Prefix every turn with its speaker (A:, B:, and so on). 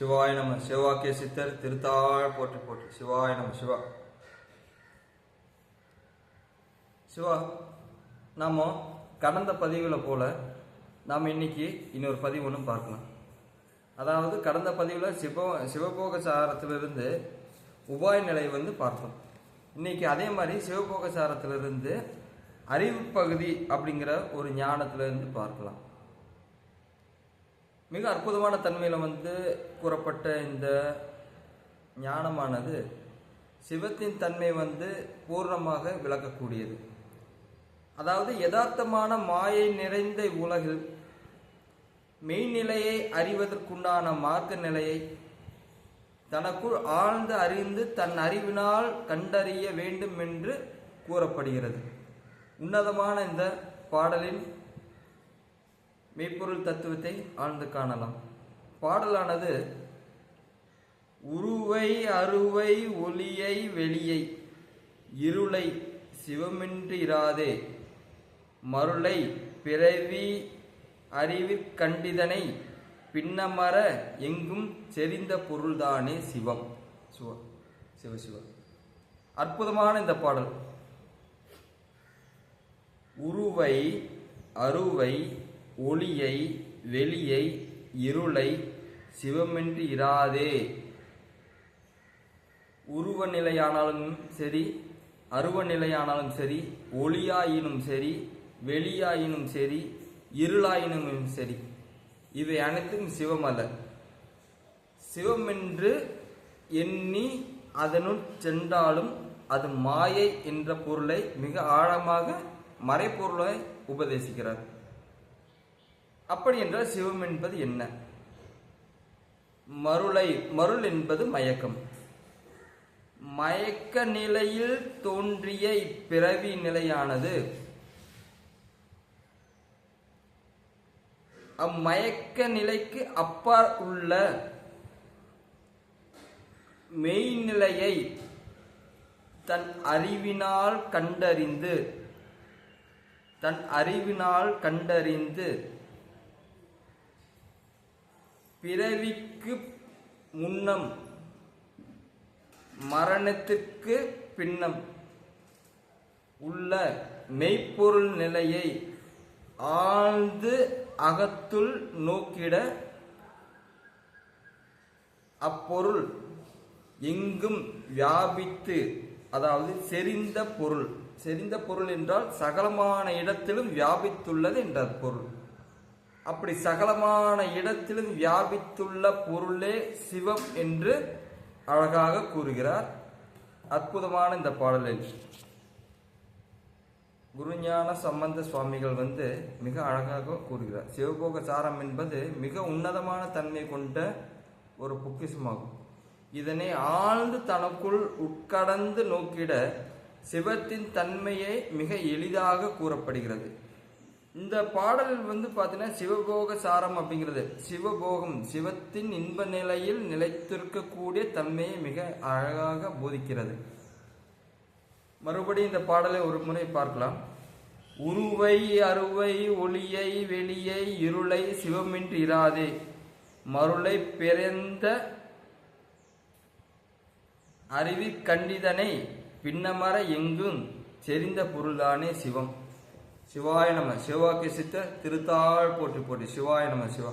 A: சிவாய நம சிவாக்கிய சித்தர் திருத்தாள் போற்றி போற்றி. சிவாய நம சிவா. சிவா நாம் கடந்த பதிவில் போல நாம் இன்னைக்கு இன்னொரு பதிவு ஒன்று பார்க்கலாம் அதாவது கடந்த பதிவில் சிவ சிவபோக சாரத்திலிருந்து உபாய நிலை வந்து பார்த்தோம். இன்னைக்கு அதே மாதிரி சிவபோக சாரத்திலிருந்து அறிவு பகுதி அப்படிங்கிற ஒரு ஞானத்திலிருந்து பார்க்கலாம். மிக அற்புதமான தன்மையில் வந்து கூறப்பட்ட இந்த ஞானமானது சிவத்தின் தன்மை வந்து பூர்ணமாக விளக்கக்கூடியது. அதாவது யதார்த்தமான மாயை நிறைந்த உலகில் மெய்நிலையை அறிவதற்குண்டான மார்க்க நிலையை தனக்குள் ஆழ்ந்து அறிந்து தன் அறிவினால் கண்டறிய வேண்டும் என்று கூறப்படுகிறது. உன்னதமான இந்த பாடலின் மெய்ப்பொருள் தத்துவத்தை ஆழ்ந்து காணலாம். பாடலானது உருவை அருவை ஒளியை வெளியை இருளை சிவமின்றி இராதே மருளை பிறவி அறிவிற்கண்டிதனை பின்னமர எங்கும் செறிந்த பொருள்தானே சிவம். சிவ சிவ சிவ. அற்புதமான இந்த பாடல். உருவை அருவை ஒளியை வெளியை இருளை சிவமின்றி இராதே. உருவ நிலையானாலும் சரி அருவ நிலையானாலும் சரி ஒளியாயினும் சரி வெளியாயினும் சரி இருளாயினும் சரி இவை அனைத்தும் சிவம் அல்ல எண்ணி அதனுள் சென்றாலும் அது மாயை என்ற பொருளை மிக ஆழமாக மறைப்பொருளை உபதேசிக்கிறார். அப்படி என்றால் சிவம் என்பது என்ன? மருளை மருள் என்பது மயக்கம். மயக்க நிலையில் தோன்றிய இப்பிறவி நிலையானது அம்மயக்க நிலைக்கு அப்பால் உள்ள மெய்நிலையை தன் அறிவினால் கண்டறிந்து தன் அறிவினால் கண்டறிந்து பிறவிக்கு முன்னம் மரணத்திற்கு பின்னம் உள்ள மெய்ப்பொருள் நிலையை ஆழ்ந்து அகத்துள் நோக்கிட அப்பொருள் எங்கும் வியாபித்து அதாவது செறிந்த பொருள். செறிந்த பொருள் என்றால் சகலமான இடத்திலும் வியாபித்துள்ளது என்ற பொருள். அப்படி சகலமான இடத்திலும் வியாபித்துள்ள பொருளே சிவம் என்று அழகாக கூறுகிறார். அற்புதமான இந்த பாடலில் குருஞான சம்பந்த சுவாமிகள் வந்து மிக அழகாக கூறுகிறார். சிவபோக சாரம் என்பது மிக உன்னதமான தன்மை கொண்ட ஒரு பொக்கிஷமாகும். இதனை ஆழ்ந்து தனக்குள் உட்கடந்து நோக்கிட சிவத்தின் தன்மையை மிக எளிதாக கூறப்படுகிறது. இந்த பாடல் வந்து பார்த்தீங்கன்னா சிவபோக சாரம் அப்படிங்கிறது. சிவபோகம் சிவத்தின் இன்ப நிலையில் நிலைத்திருக்கக்கூடிய தன்மையை மிக அழகாக போதிக்கிறது. மறுபடியும் இந்த பாடலை ஒரு முறை பார்க்கலாம். உருவை அருவை ஒளியை வெளியை இருளை சிவமின்றி இராதே. மருளை பிறந்த அறிவி கண்டிதனை பின்னமர எங்கும் செறிந்த பொருள்தானே சிவம். சிவாய நம. சிவாக்கு சித்த திருத்தாள் போட்டி போட்டி சிவாய நம சிவா.